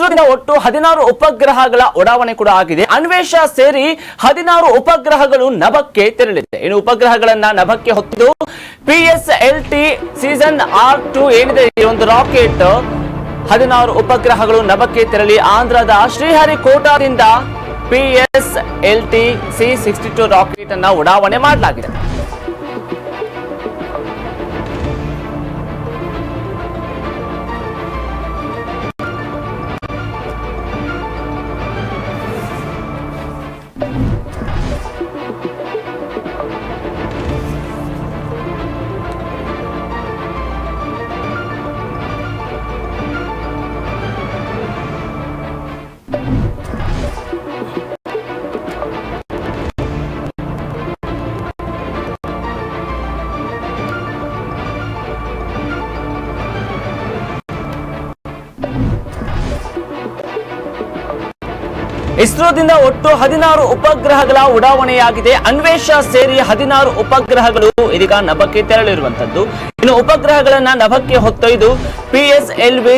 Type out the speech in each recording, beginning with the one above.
ಇಸ್ರೋದಿಂದ ಒಟ್ಟು ಹದಿನಾರು ಉಪಗ್ರಹಗಳ ಉಡಾವಣೆ ಕೂಡ ಆಗಿದೆ. ಅನ್ವೇಷ ಸೇರಿ ಹದಿನಾರು ಉಪಗ್ರಹಗಳು ನಭಕ್ಕೆ ತೆರಳಿದೆ. ಇನ್ನು ಉಪಗ್ರಹಗಳನ್ನ ನಭಕ್ಕೆ ಹೊತ್ತಿದ್ದು P S L T season R two ಏನಿದೆ? ಈ ಒಂದು ರಾಕೆಟ್ ಹದಿನಾರು ಉಪಗ್ರಹಗಳು ನಭಕ್ಕೆ ತೆರಳಿ. ಆಂಧ್ರದ ಶ್ರೀಹರಿಕೋಟಾದಿಂದ P S L T C sixty two rocket ಅನ್ನ ಉಡಾವಣೆ ಮಾಡಲಾಗಿದೆ. ಇಸ್ರೋದಿಂದ ಒಟ್ಟು ಹದಿನಾರು ಉಪಗ್ರಹಗಳ ಉಡಾವಣೆಯಾಗಿದೆ. ಅನ್ವೇಷ ಸೇರಿ ಹದಿನಾರು ಉಪಗ್ರಹಗಳು ಇದೀಗ ನಭಕ್ಕೆ ತೆರಳಿರುವಂತದ್ದು ಇನ್ನು ಉಪಗ್ರಹಗಳನ್ನ ನಭಕ್ಕೆ ಹೊತ್ತೊಯ್ದು P S L V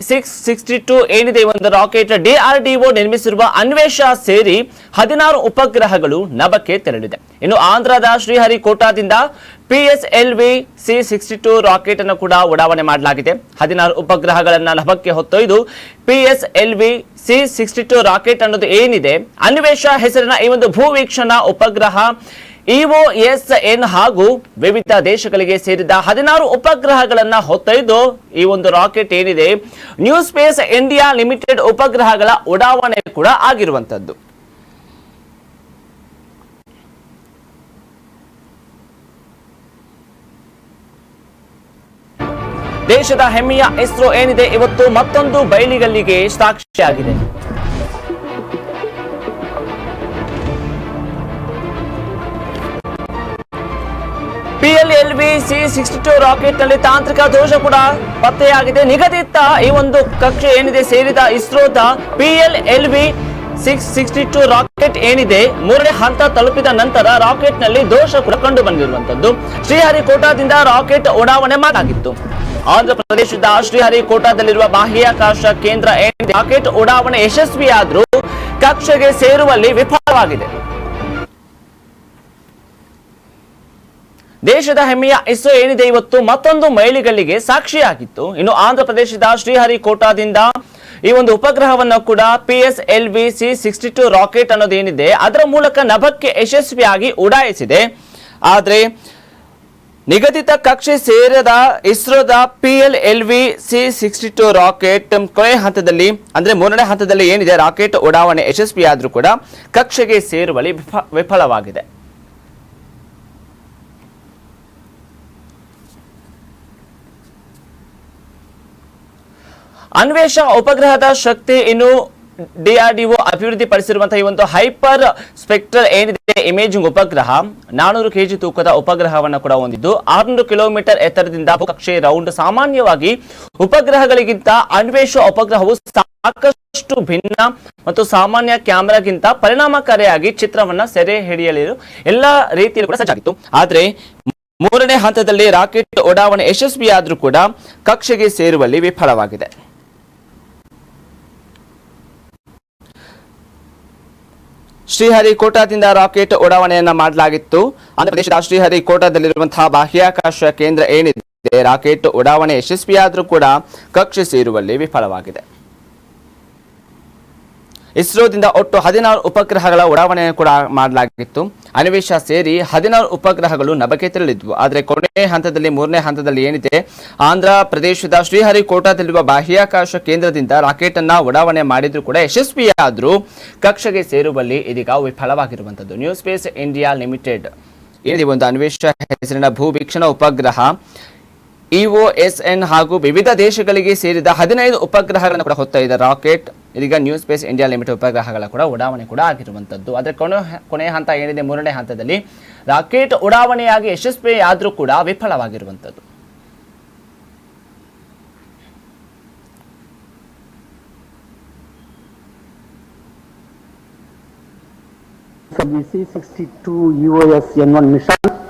six sixty two ಏನಿದೆ ಒಂದು ರಾಕೆಟ್? ಡಿಆರ್ಡಿಒ ನಿರ್ಮಿಸಿರುವ ಅನ್ವೇಷ ಸೇರಿ ಹದಿನಾರು ಉಪಗ್ರಹಗಳು ನಭಕ್ಕೆ ತೆರಳಿದೆ. ಇನ್ನು ಆಂಧ್ರದ ಶ್ರೀಹರಿಕೋಟಾದಿಂದ P S L V C sixty two rocket ಅನ್ನು ಕೂಡ ಉಡಾವಣೆ ಮಾಡಲಾಗಿದೆ. ಹದಿನಾರು ಉಪಗ್ರಹಗಳನ್ನು ನಭಕ್ಕೆ ಹೊತ್ತೊಯ್ದು P S L V C sixty two rocket ಅನ್ನೋದು ಏನಿದೆ? ಅನ್ವೇಷ ಹೆಸರಿನ ಈ ಒಂದು ಭೂವೀಕ್ಷಣಾ ಉಪಗ್ರಹ ಇಒ ಎಸ್ ಎನ್ ಹಾಗೂ ವಿವಿಧ ದೇಶಗಳಿಗೆ ಸೇರಿದ ಹದಿನಾರು ಉಪಗ್ರಹಗಳನ್ನ ಹೊತ್ತೊಯ್ದು ಈ ಒಂದು ರಾಕೆಟ್ ಏನಿದೆ, ನ್ಯೂ ಸ್ಪೇಸ್ ಇಂಡಿಯಾ ಲಿಮಿಟೆಡ್ ಉಪಗ್ರಹಗಳ ಉಡಾವಣೆ ಕೂಡ ಆಗಿರುವಂತದ್ದು ದೇಶದ ಹೆಮ್ಮೆಯ ಇಸ್ರೋ ಏನಿದೆ, ಇವತ್ತು ಮತ್ತೊಂದು ಬಯಲಿಗಲ್ಲಿಗೆ ಸಾಕ್ಷಿಯಾಗಿದೆ. ಸಿ ಸಿಕ್ಸ್ಟಿ ಟು ರಾಕೆಟ್ನಲ್ಲಿ ತಾಂತ್ರಿಕ ದೋಷ ಕೂಡ ಪತ್ತೆಯಾಗಿದೆ. ನಿಗದಿತ ಈ ಒಂದು ಕಕ್ಷೆ ಏನಿದೆ ಸೇರಿದ ಇಸ್ರೋದ BL L V six sixty two rocket ಏನಿದೆ, ಮೂರನೇ ಹಂತ ತಲುಪಿದ ನಂತರ ರಾಕೆಟ್ನಲ್ಲಿ ದೋಷ ಕೂಡ ಕಂಡು ಬಂದಿರುವಂತದ್ದು ಶ್ರೀಹರಿಕೋಟಾದಿಂದ ರಾಕೆಟ್ ಉಡಾವಣೆ ಮಾಡಲಾಗಿತ್ತು. ಆಂಧ್ರ ಪ್ರದೇಶದ ಶ್ರೀಹರಿಕೋಟಾದಲ್ಲಿರುವ ಬಾಹ್ಯಾಕಾಶ ಕೇಂದ್ರ ರಾಕೆಟ್ ಉಡಾವಣೆ ಯಶಸ್ವಿಯಾದರೂ ಕಕ್ಷೆಗೆ ಸೇರುವಲ್ಲಿ ವಿಫಲವಾಗಿದೆ. ದೇಶದ ಹೆಮ್ಮೆಯ ಇಸ್ರೋ ಏನಿದೆ ಇವತ್ತು ಮತ್ತೊಂದು ಮೈಲಿಗಲ್ಲಿಗೆ ಸಾಕ್ಷಿಯಾಗಿತ್ತು. ಇನ್ನು ಆಂಧ್ರ ಪ್ರದೇಶದ ಶ್ರೀಹರಿಕೋಟಾದಿಂದ ಈ ಒಂದು ಉಪಗ್ರಹವನ್ನು ಕೂಡ P S L V C sixty two rocket ಅನ್ನೋದೇನಿದೆ ಅದರ ಮೂಲಕ ನಭಕ್ಕೆ ಯಶಸ್ವಿಯಾಗಿ ಉಡಾಯಿಸಿದೆ. ಆದರೆ ನಿಗದಿತ ಕಕ್ಷೆ ಸೇರದ ಇಸ್ರೋದ P L L V C sixty two rocket ಕೊನೆ ಹಂತದಲ್ಲಿ, ಅಂದರೆ ಮೂರನೇ ಹಂತದಲ್ಲಿ ಏನಿದೆ ರಾಕೆಟ್ ಉಡಾವಣೆ ಯಶಸ್ವಿಯಾದರೂ ಕೂಡ ಕಕ್ಷೆಗೆ ಸೇರುವಲ್ಲಿ ವಿಫ- ವಿಫಲವಾಗಿದೆ. ಅನ್ವೇಷ ಉಪಗ್ರಹದ ಶಕ್ತಿ ಇನ್ನು ಡಿಆರ್ಡಿಒ ಅಭಿವೃದ್ಧಿ ಪಡಿಸಿರುವಂತಹ ಈ ಒಂದು ಹೈಪರ್ ಸ್ಪೆಕ್ಟ್ರಲ್ ಏನಿದೆ, ಇಮೇಜಿಂಗ್ ಉಪಗ್ರಹ, ನಾನೂರು ಕೆಜಿ ತೂಕದ ಉಪಗ್ರಹವನ್ನು ಕೂಡ ಹೊಂದಿದ್ದು, ಆರ್ನೂರು ಕಿಲೋಮೀಟರ್ ಎತ್ತರದಿಂದ ಕಕ್ಷೆ ರೌಂಡ್ ಸಾಮಾನ್ಯವಾಗಿ ಉಪಗ್ರಹಗಳಿಗಿಂತ ಅನ್ವೇಷ ಉಪಗ್ರಹವು ಸಾಕಷ್ಟು ಭಿನ್ನ ಮತ್ತು ಸಾಮಾನ್ಯ ಕ್ಯಾಮೆರಾಗಿಂತ ಪರಿಣಾಮಕಾರಿಯಾಗಿ ಚಿತ್ರವನ್ನ ಸೆರೆ ಹಿಡಿಯಲು ಎಲ್ಲ ರೀತಿಯಲ್ಲೂ ಕೂಡ ಸಜ್ಜಾಗಿತ್ತು. ಆದ್ರೆ ಮೂರನೇ ಹಂತದಲ್ಲಿ ರಾಕೆಟ್ ಉಡಾವಣೆ ಯಶಸ್ವಿಯಾದರೂ ಕೂಡ ಕಕ್ಷೆಗೆ ಸೇರುವಲ್ಲಿ ವಿಫಲವಾಗಿದೆ. ಶ್ರೀಹರಿಕೋಟಾದಿಂದ ರಾಕೆಟ್ ಉಡಾವಣೆಯನ್ನ ಮಾಡಲಾಗಿತ್ತು. ಆಂಧ್ರಪ್ರದೇಶದ ಶ್ರೀಹರಿಕೋಟಾದಲ್ಲಿರುವಂತಹ ಬಾಹ್ಯಾಕಾಶ ಕೇಂದ್ರ ಏನಿದೆ, ರಾಕೆಟ್ ಉಡಾವಣೆ ಯಶಸ್ವಿಯಾದರೂ ಕೂಡ ಕಕ್ಷೆ ಸೇರುವಲ್ಲಿ ವಿಫಲವಾಗಿದೆ. ಇಸ್ರೋದಿಂದ ಒಟ್ಟು ಹದಿನಾರು ಉಪಗ್ರಹಗಳ ಉಡಾವಣೆ ಕೂಡ ಮಾಡಲಾಗಿತ್ತು. ಅನಿವೇಶ ಸೇರಿ ಹದಿನಾರು ಉಪಗ್ರಹಗಳು ನಭಕ್ಕೆ ತೆರಳಿದ್ವು. ಆದರೆ ಕೊನೆಯ ಹಂತದಲ್ಲಿ, ಮೂರನೇ ಹಂತದಲ್ಲಿ ಏನಿದೆ? ಆಂಧ್ರ ಪ್ರದೇಶದ ಶ್ರೀಹರಿಕೋಟಾದಲ್ಲಿರುವ ಬಾಹ್ಯಾಕಾಶ ಕೇಂದ್ರದಿಂದ ರಾಕೆಟ್ ಅನ್ನ ಉಡಾವಣೆ ಮಾಡಿದ್ರು ಕೂಡ ಯಶಸ್ವಿಯಾದರೂ. ಕಕ್ಷೆಗೆ ಸೇರುವಲ್ಲಿ ಇದೀಗ ವಿಫಲವಾಗಿರುವಂತದ್ದು ನ್ಯೂ ಸ್ಪೇಸ್ ಇಂಡಿಯಾ ಲಿಮಿಟೆಡ್. ಏನಿದೆ ಒಂದು ಅನ್ವೇಷ ಹೆಸರಿನ ಭೂವೀಕ್ಷಣ ಉಪಗ್ರಹ? ಇಒಎಸ್ಎನ್ ಹಾಗೂ ವಿವಿಧ ದೇಶಗಳಿಗೆ ಸೇರಿದ ಹದಿನೈದು ಉಪಗ್ರಹಗಳನ್ನು ಕೂಡ ಹೊತ್ತೊಯ್ದ ರಾಕೆಟ್ ಇದೀಗ ನ್ಯೂ ಸ್ಪೇಸ್ ಇಂಡಿಯಾ ಲಿಮಿಟೆಡ್ ಉಪಗ್ರಹಗಳ ಕೂಡ ಉಡಾವಣೆ ಕೂಡ ಆಗಿರುವಂಥದ್ದು ಆದರೆ ಕೊನೆ ಕೊನೆಯ ಹಂತ ಏನಿದೆ, ಮೂರನೇ ಹಂತದಲ್ಲಿ ರಾಕೆಟ್ ಉಡಾವಣೆಯಾಗಿ ಯಶಸ್ವಿಯಾದರೂ ಕೂಡ ವಿಫಲವಾಗಿರುವಂಥದ್ದು from the C-62 EOS N1 mission. The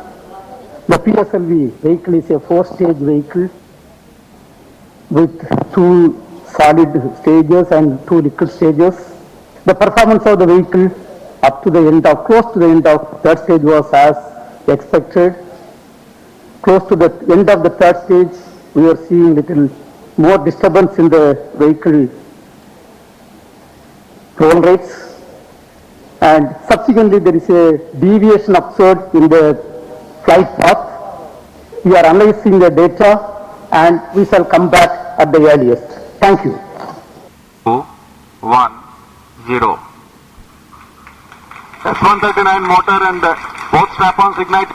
PSLV vehicle is a four-stage vehicle with two solid stages and two liquid stages. The performance of the vehicle up to the end of, close to the end of third stage was as expected. Close to the end of the third stage, we are seeing little more disturbance in the vehicle roll rates. And subsequently, there is a deviation observed in the flight path. We are analyzing the data and we shall come back at the earliest. Thank you. two, one, zero. S139 motor and uh, both strap-ons ignite.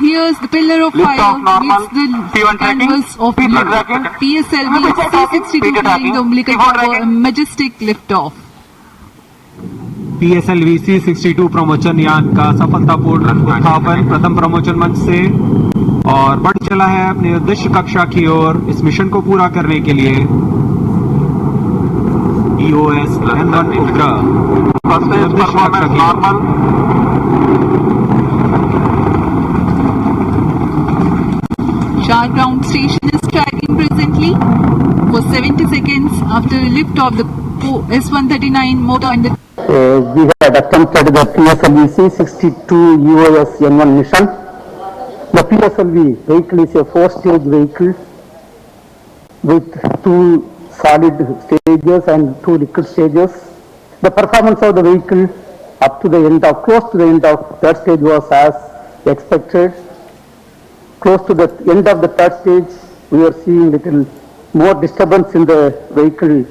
Here's the pillar of Lift fire off normal. meets P1 the tracking. canvas of P2 blue. tracking. PSLV C62 P2 tracking. the umbilical P4 cover, a majestic liftoff. P S L V C sixty two प्रमोचन यान का सफलतापूर्ण उत्थापन प्रथम प्रमोचन मंच से और बढ़ चला है अपने उद्देश्य कक्षा की ओर इस मिशन को पूरा करने के लिए। For 70 seconds after lift of the S-139 motor and the Uh, we had attempted the PSLV C62 UOS N1 mission. The PSLV vehicle is a four-stage vehicle with two solid stages and two liquid stages. The performance of the vehicle up to the end of, close to the end of third stage was as expected. Close to the end of the third stage, we are seeing little more disturbance in the vehicle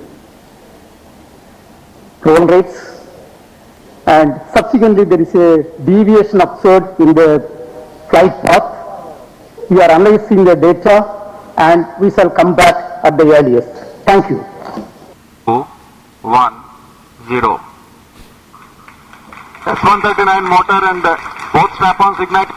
roll rates. And subsequently, there is a deviation observed in the flight path. We are analyzing the data and we shall come back at the earliest. Thank you. Two, one, zero. S139 motor and uh, both strap-ons ignite.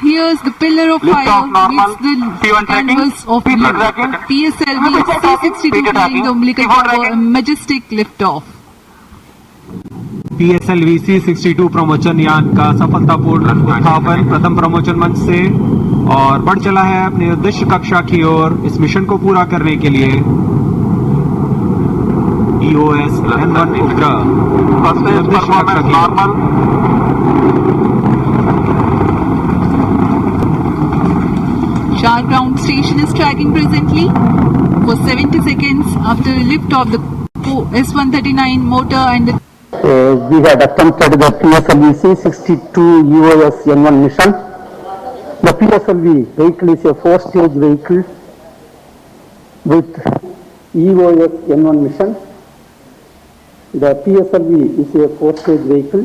Here's the pillar of Lift fire off normal. meets P1 the tracking. canvas of P2 PSLV C62 P2 flying the umbilical P4 cover, a tracking. majestic liftoff. P S sixty two प्रमोचन यान का सफलतापूर्ण उत्थापन प्रथम प्रमोचन मंच से और बढ़ चला है अपने उद्देश्य कक्षा की ओर इस मिशन को पूरा करने के लिए। EOS Sharp ground station is tracking presently. For 70 seconds after lift of the S139 motor and the Uh, we had attempted the PSLV C62 UOS N1 mission. The PSLV vehicle is a four-stage vehicle with EOS N1 mission. The PSLV is a four-stage vehicle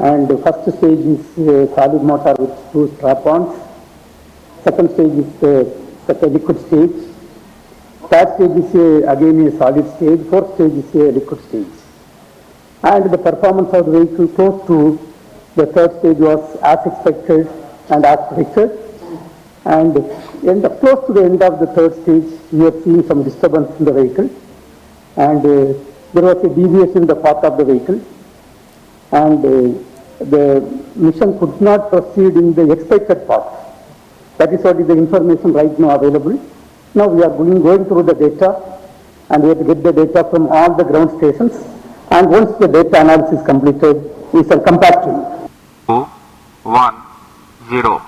and the first stage is a solid motor with two strap-ons. Second stage is the second liquid stage. Third stage is again a solid stage. Fourth stage is a liquid stage and the performance of the vehicle close to the third stage was as expected and as predicted. And in the, close to the end of the third stage, we are seeing some disturbance in the vehicle. And uh, there was a deviation in the path of the vehicle. And uh, the mission could not proceed in the expected path. That is what is the information right now available. Now we are going, going through the data and we have to get the data from all the ground stations. And once the data analysis is completed, we shall come back to you. Two, one, zero.